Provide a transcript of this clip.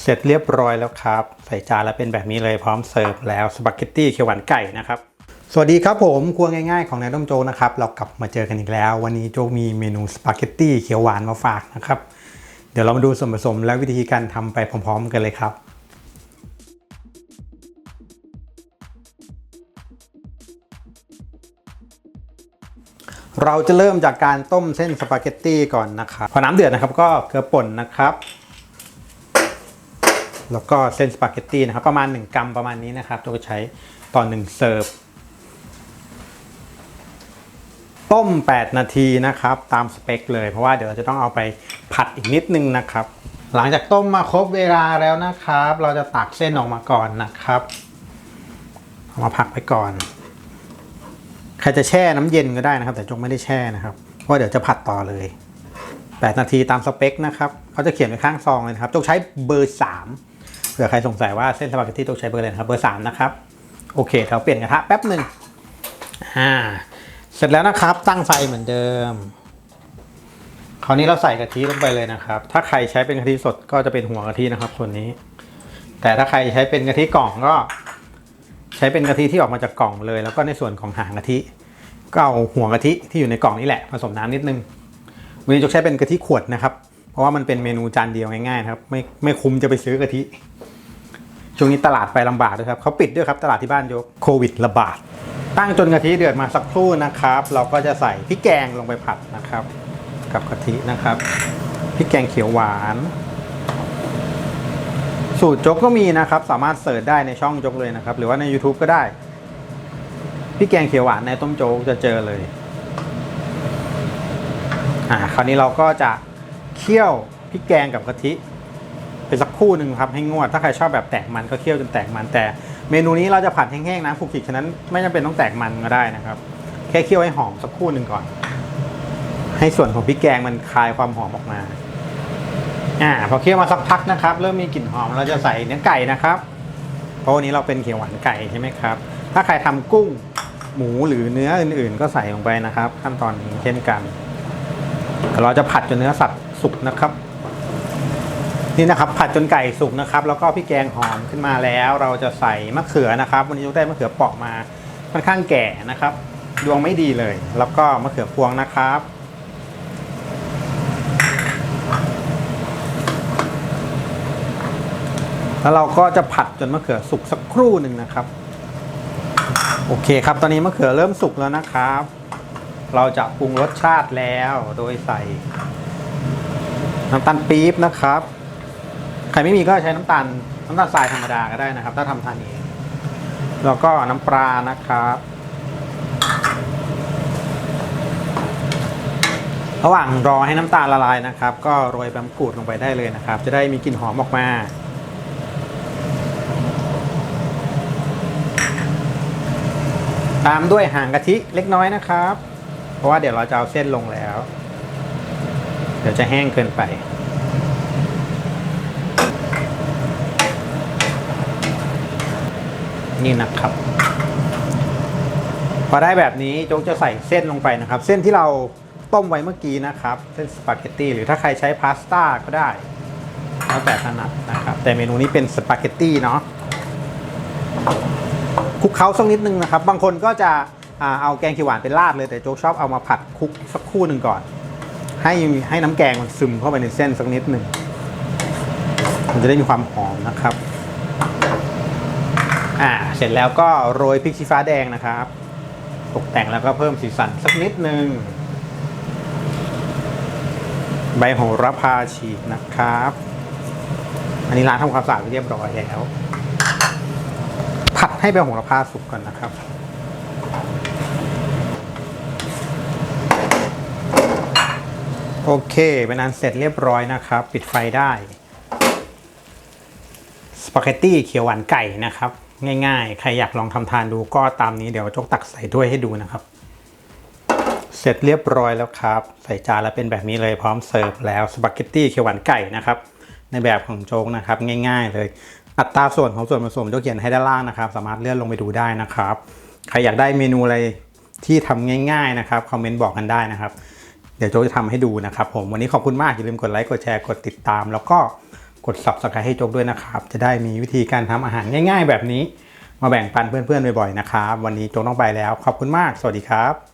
เสร็จเรียบร้อยแล้วครับ ใส่จานแล้วเป็นแบบนี้เลยพร้อมเสิร์ฟแล้วสปาเกตตี้เขียวหวานไก่นะครับ สวัสดีครับผมครัวง่ายๆของนายต้มโจนะครับ เรากลับมาเจอกันอีกแล้ว วันนี้โจมีเมนูสปาเกตตี้เขียวหวานมาฝากนะครับ เดี๋ยวเรามาดูส่วนผสมและวิธีการทำไปพร้อม ๆ กันเลยครับเราจะเริ่มจากการต้มเส้นสปาเกตตี้ก่อนนะครับพอน้ำเดือดนะครับก็เกลือป่นนะครับ แล้วก็เส้นสปาเกตตี้นะครับ ประมาณ 1 กรัมประมาณนี้นะครับเราใช้ต่อ1เสิร์ฟ ต้ม 8 นาทีนะครับ ตามสเปคเลยเพราะว่าเดี๋ยวเราจะต้องเอาไปผัดอีกนิดนึงนะครับ หลังจากต้มมาครบเวลาแล้วนะครับ เราจะตักเส้นออกมาก่อนนะครับเอามาผักไปก่อน ใครจะแช่น้ำเย็นก็ได้นะครับ แต่จงไม่ได้แช่นะครับ เพราะเดี๋ยวจะผัดต่อเลย 8 นาทีตามสเปคนะครับเขาจะเขียนไว้ข้างซองเลยนะครับจงใช้เบอร์ 3 เผื่อใครสงสัยว่าเส้นสปาเกตตี้ต้องใช้เบอร์อะไรนะครับเบอร์ 3 นะครับ โอเคเราเปลี่ยนกระทะแป๊บหนึ่งอ่าเสร็จแล้วนะครับ ตั้งไฟเหมือนเดิม คราวนี้เราใส่กะทิลงไปเลยนะครับ ถ้าใครใช้เป็นกะทิสดก็จะเป็นหัวกะทินะครับส่วนนี้ แต่ถ้าใครใช้เป็นกะทิกล่องก็ ใช้เป็นกะทิที่ออกมาจากกล่องเลย แล้วก็ในส่วนของหางกะทิก็เอาหัวกะทิที่อยู่ในกล่องนี่แหละผสมน้ำนิดนึง วันนี้จะใช้เป็นกะทิขวดนะครับ เพราะว่ามันเป็นเมนูจานเดียวง่ายๆครับ ไม่ไม่คุ้มจะไปซื้อกะทิ ช่วงนี้ตลาดไปลำบากด้วยครับเขาปิดด้วยครับตลาดที่บ้านยกโควิดระบาด ตั้งจนกะทิเดือดมาสักครู่นะครับ เราก็จะใส่พริกแกงลงไปผัดนะครับ กับกะทินะครับพริกแกงเขียวหวาน สูตรจกก็มีนะครับ สามารถเสิร์ชได้ในช่องจกเลยนะครับ หรือว่าใน YouTube ก็ได้พริกแกงเขียวหวานในต้มโจ๊กจะเจอเลย อ่าคราวนี้เราก็จะเคี่ยวพริกแกงกับกะทิไปสักคู่หนึ่งครับให้งวด ถ้าใครชอบแบบแตกมันก็เคี่ยวจนแตกมันแต่ เมนูนี้เราจะผัดแห้งๆนะคลุกคลิกฉะนั้นไม่จำเป็นต้องแตกมันก็ได้นะครับ แค่เคี่ยวให้หอมสักคู่หนึ่งก่อน ให้ส่วนของพริกแกงมันคลายความหอมออกมาอ่าพอเคี่ยวมาสักพักนะครับ เริ่มมีกลิ่นหอมเราจะใส่เนื้อไก่นะครับ เพราะวันนี้เราเป็นเขียวหวานไก่ใช่ไหมครับ ถ้าใครทำกุ้งหมูหรือเนื้ออื่นๆ ก็ใส่ลงไปนะครับ ขั้นตอนนี้เช่นกัน เราจะผัดจนเนื้อสัตว์สุกนะครับ นี่นะครับ ผัดจนไก่สุกนะครับ แล้วก็พี่แกงหอมขึ้นมาแล้ว เราจะใส่มะเขือนะครับ วันนี้ยกได้มะเขือเปาะมาค่อนข้างแก่นะครับ ดวงไม่ดีเลย แล้วก็มะเขือพวงนะครับแล้วเราก็จะผัดจนมะเขือสุกสักครู่หนึ่งนะครับ โอเคครับ ตอนนี้มะเขือเริ่มสุกแล้วนะครับ เราจะปรุงรสชาติแล้วโดยใส่น้ำตาลปี๊บนะครับ ใครไม่มีก็ใช้น้ำตาลน้ำตาลทรายธรรมดาก็ได้นะครับ ถ้าทำทานเองแล้วก็น้ำปลานะครับ ระหว่างรอให้น้ำตาลละลายนะครับ ก็โรยใบมะกรูดลงไปได้เลยนะครับ จะได้มีกลิ่นหอมออกมาตามด้วยหางกะทิเล็กน้อยนะครับ ราะว่าเดี๋ยวเราจะเอาเส้นลงแล้ว เดี๋ยวจะแห้งเกินไป นี่นะครับ พอได้แบบนี้โจ๊กจะใส่เส้นลงไปนะครับ เส้นที่เราต้มไว้เมื่อกี้นะครับ เส้นสปาเกตตี้หรือถ้าใครใช้พาสต้าก็ได้แล้วแต่ถนัดนะครับ แต่เมนูนี้เป็นสปาเกตตี้เนาะคลุกเคล้าสักนิดนึงนะครับ บางคนก็จะ เอาแกงเขียวหวานเป็นราดเลยแต่โจ๊กชอบเอามาผัดคลุกสักคู่หนึ่งก่อน ให้ให้น้ำแกงมันซึมเข้าไปในเส้นสักนิดหนึ่งมันจะได้มีความหอมนะครับอ่าเสร็จแล้วก็โรยพริกชี้ฟ้าแดงนะครับตกแต่งแล้วก็เพิ่มสีสันสักนิดหนึ่งใบโหระพาฉีกนะครับ อันนี้ร้านทำความสะอาดเรียบร้อยแล้ว ผัดให้ใบโหระพาสุกก่อนนะครับ โอเคเป็นอันเสร็จเรียบร้อยนะครับ ปิดไฟได้สปาเกตตี้เขียวหวานไก่นะครับ ง่ายๆ ใครอยากลองทำทานดูก็ตามนี้เดี๋ยวจกตักใส่ถ้วยให้ดูนะครับ เสร็จเรียบร้อยแล้วครับ ใส่จานแล้วเป็นแบบนี้เลยพร้อมเสิร์ฟแล้วสปาเกตตี้เขียวหวานไก่นะครับ ในแบบของโจ๊กนะครับ ง่าย ๆ เลย อัตราส่วนของส่วนผสมโจ๊กเขียนให้ด้านล่างนะครับ สามารถเลื่อนลงไปดูได้นะครับ ใครอยากได้เมนูอะไรที่ทำง่าย ๆนะครับคอมเมนต์บอกกันได้นะครับ เดี๋ยวโจจะทำให้ดูนะครับ ผมวันนี้ขอบคุณมากอย่าลืมกดไลค์กดแชร์กดติดตาม แล้วก็กด subscribe ให้โจด้วยนะครับ จะได้มีวิธีการทำอาหารง่าย ๆ แบบนี้ มาแบ่งปันเพื่อนๆบ่อยๆนะครับวันนี้โจต้องไปแล้ว ขอบคุณมาก สวัสดีครับ